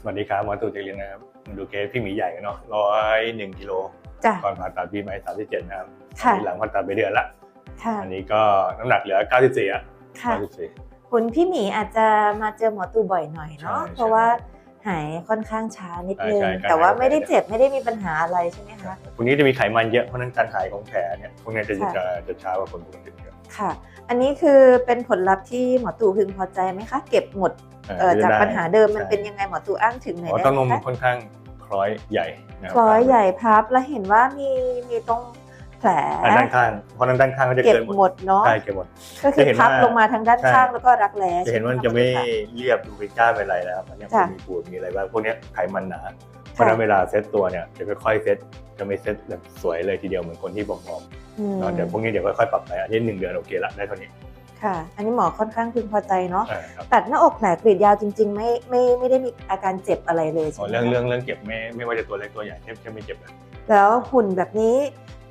สวัสดีครับหมอตู่เจริญนะครับมาดูเคสพี่หมีใหญ่กันเนาะร้อยหนึ่งกิโลจ้ะ ก่อนผ่าตัดปีใหม่สามสิบเจ็ดนะครับค่ะ อันนี้หลังผ่าตัดไปเดือนละ ค่ะ อันนี้ก็น้ำหนักเหลือเก้าสิบสี่อะค่ะ เก้าสิบสี่ คุณพี่หมีอาจจะมาเจอหมอตูบ่อยหน่อยเนาะ ใช่เพราะว่าหายค่อนข้างช้านิดนึง ใช่ใช่ แต่ว่าการหายไม่ได้เจ็บไม่ได้มีปัญหาอะไรใช่ไหมคะพวกนี้จะมีไขมันเยอะเพราะฉะนั้นการหายของแผลเนี่ยพวกนี้จะค่ะ จะจะช้ากว่าคนปกติครับค่ะ อันนี้คือเป็นผลลัพธ์ที่หมอตู่พึงพอใจไหมคะ เก็บหมดเอ่อเอ่อ จากได้ปัญหาเดิมมันใช่เป็นยังไงหมอตู่อ้างถึงไหนอ๋อได้ต้องนมไหมคะค่อนข้างคล้อยใหญ่นะคครับล้อยใหญ่พับแล้วเห็นว่ามีมีตรงแผลอ่าด้านข้างเพราะฉะนั้นด้านข้างก็จะเก็บเกินหมดหมดเนาะใช่เก็บหมดก็คือจะเห็นพับว่าลงมาทางด้านใช่ข้างแล้วก็รักแร้จะเห็นว่ามันใช่จะหไม่คเรียบดูเป็นก้านเป็นอะไรนะครับมันยังจ้ะมีปูดมีอะไรบ้างพวกเนี้ยไขมันหนาเพราะฉะนั้นเวลาเซตตัวเนี่ยจะค่อยๆเซตจะไม่เซตแบบสวยเลยทีเดียวเหมือนคนที่ผอมอืมๆเนอะเดี๋ยวพวกนี้เดี๋ยวค่อยๆปรับไปอันนี้หนึ่งเดือนโอเคละได้เท่านี้ ค่ะ อันนี้หมอค่อนข้างพึงพอใจเนาะอ่าครับตัดหน้าอกแผลกรีดยาวจริง ๆ ไม่ไม่ไม่ได้มีอาการเจ็บอะไรเลยอ๋ใช่อไหมเรื่องคะเรื่องเรื่องเก็บไม่ไม่ว่าจะตัวเล็กตัวใหญ่แทบจะไม่เจ็บเลยแล้วหุ่นแบบนี้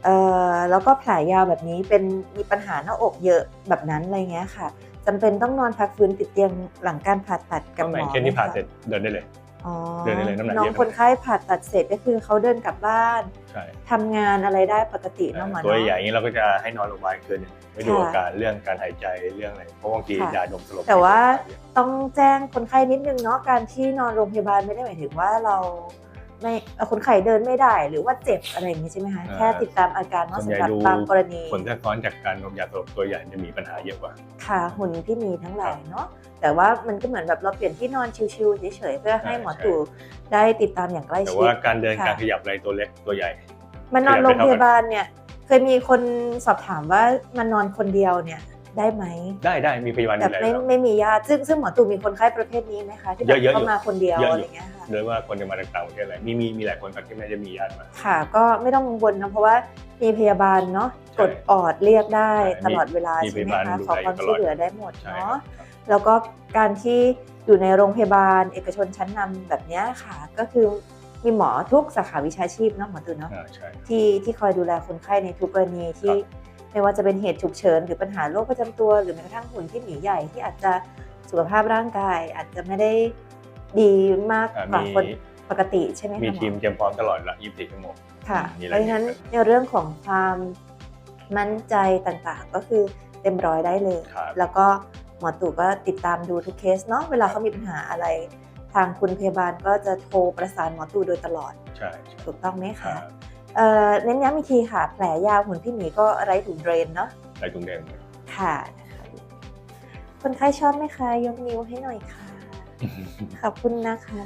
เอ่อแล้วก็แผลยาวแบบนี้เป็นมีปัญหาหน้าอกเยอะแบบนั้นอะไรเงี้ยค่ะจำเป็นต้องนอนพักฟื้นติดเตียงหลังการผ่าตัดกับก็หเหมมือนอเคสที่ผ่าไหมคะเสร็จเดินได้เลยอ๋อ เดินได้เลยน้ำหนักน้องเยอะคนไข้ผ่าตัดเสร็จก็คือเขาเดินกลับบ้านใช่ทำงานอะไรได้ปกติเนาะหมอตัวเนาะ ใหญ่อย่างนี้เราก็จะให้นอนโรงพยาบาลคืนหนึงไม่ดูค่ะอาการเรื่องการหายใจเรื่องอะไรเพราะบางทีค่ะยาดมสลบแต่ว่า ต้องแจ้งคนไข้นิดนึงเนาะการที่นอนโรงพยาบาลไม่ได้หมายถึงว่าเรา ไม่เอ่อคนไข้เดินไม่ได้หรือว่าเจ็บอะไรอย่างนี้ใช่ไหมคะแค่ติดตามอาการส่เนาะวนใหญ่สำหรับดูบางกรณีผลแทรกซ้อนจากการดมยาสลบตัวใหญ่จะมีปัญหาเยอะกว่าค่ะหุ่นที่มีทั้งหลายเนาะแต่ว่ามันก็เหมือนแบบเราเปลี่ยนที่นอนชิวๆเฉยๆเพื่อให้หมอใช่ตู่ได้ติดตามอย่างใกล้แต่ชิดว่าการเดินค่ะการขยับอะไรตัวเล็กตัวใหญ่ มันนอนขยับโรงได้พเท่ากันยาบาลเนี่ยเคยมีคนสอบถามว่ามันนอนคนเดียวเนี่ย ได้ไหม ได้ได้มีพยาบาลแบดูบแลไม่แล้ว ไม่มีญาติซึ่งซึ่งหมอตู่มีคนไข้ประเภทนี้ไหมคะที่แบเยบอะๆอยู่เข้ามาคนเดียวเยอะอยู่อะไรอย่างเงี้ยค่ะ โดยว่าคนจะมาจากต่างประเทศอะไรมีมีมีหลายคนครับที่ไม่ได้มีญาติมา ค่ะก็ไม่ต้องกังวลนะเพราะว่ามีพยาบาลเนาะใช่กดออดเรียกได้ใช่ตลอดเวลามีใช่ไหมพยาบาลคะดูขอแลความอยู่ตลช่อวยดเหลือได้หมดใช่เนาะครับแล้วก็การที่อยู่ในโรงพยาบาล เอกชนชั้นนำแบบเนี้ยค่ะ ก็คือมีหมอทุกสาขาวิชาชีพเนาะหมอตู่เนาะอ่าใช่ ที่ที่คอยดูแลคนไข้ในทุกกรณีที่ ไม่ว่าจะเป็นเหตุฉุกเฉินหรือปัญหาโรคประจำตัว หรือแม้กระทั่งหุ่นที่หมีใหญ่ที่อาจจะสุขภาพร่างกาย อาจจะไม่ได้ดีมากอ่ากว่ามีคนปกติใช่ไหมคะมีหอทีมเตรียมพร้อมตลอดละ24ชั่วโมงค่ะมีอะไรเพราะฉะนั้นในเรื่องของความมั่นใจต่างๆ ก็คือเต็มร้อยได้เลยครับแล้วก็หมอตู่ก็ติดตามดูทุกเคสเนาะเวลาเขามีปัญหาอะไร ทางคุณพยาบาลก็จะโทรประสานหมอตู่โดยตลอด ใช่ใช่ถูกต้องไหมครัคะบ เอ่อเน้นย้ำอีกทีค่ะ แผลยาวหุ่นพี่หมีก็ไร้ถุงเดรนเนาะใส่ถุงแดงเลยค่ะ คนไข้ชอบไหมคะ ยกนิ้วให้หน่อยค่ะ ขอบคุณนะคะ